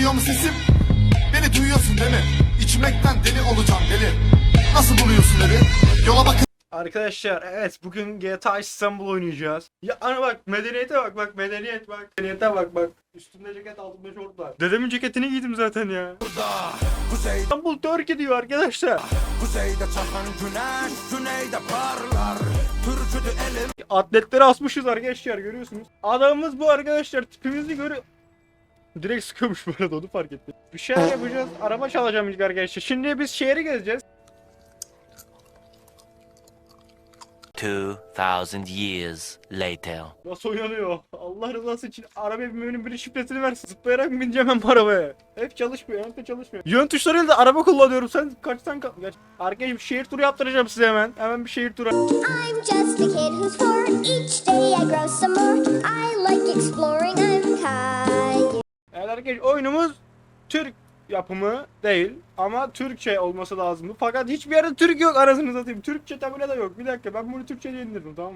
Geliyor mu sesim? Beni duyuyorsun değil mi? İçmekten deli olacağım deli. Nasıl buluyorsun evi? Yola bakın. Arkadaşlar evet bugün GTA İstanbul oynayacağız. Ya ana bak medeniyete bak bak medeniyet bak. Medeniyete bak bak. Üstümde ceket altımda şort var. Dedemin ceketini giydim zaten ya. İstanbul Türk diyor arkadaşlar. Kuzeyde çakan güneş, güneyde parlar. Türküdü elim. Atletleri asmışız arkadaşlar görüyorsunuz. Adamımız bu arkadaşlar tipimizi görüyor. Direkt sıkıyormuş bu arada onu fark ettim. Bir şeyler yapacağız. Araba çalacağım ilk arkadaşlar. Şimdi biz şehri gezeceğiz. 2,000 years later. Nasıl uyanıyor? Allah rızası için araba binmenin bir şifresini versin. Zıplayarak mı bineceğim ben bu arabaya? Hep çalışmıyor, hep de çalışmıyor. Yön tuşlarıyla da araba kullanıyorum. Sen kaçtan kal... Geç. Arkadaşlar bir şehir turu yaptıracağım size hemen. Hemen bir şehir turu. I'm just a kid who's four. Each day I grow some arkadaşlar oyunumuz Türk yapımı değil ama Türkçe olması lazımdı. Fakat hiçbir yerde Türk yok arasını satayım. Türkçe tabela da yok. Bir dakika ben bunu Türkçe indirdim tamam mı?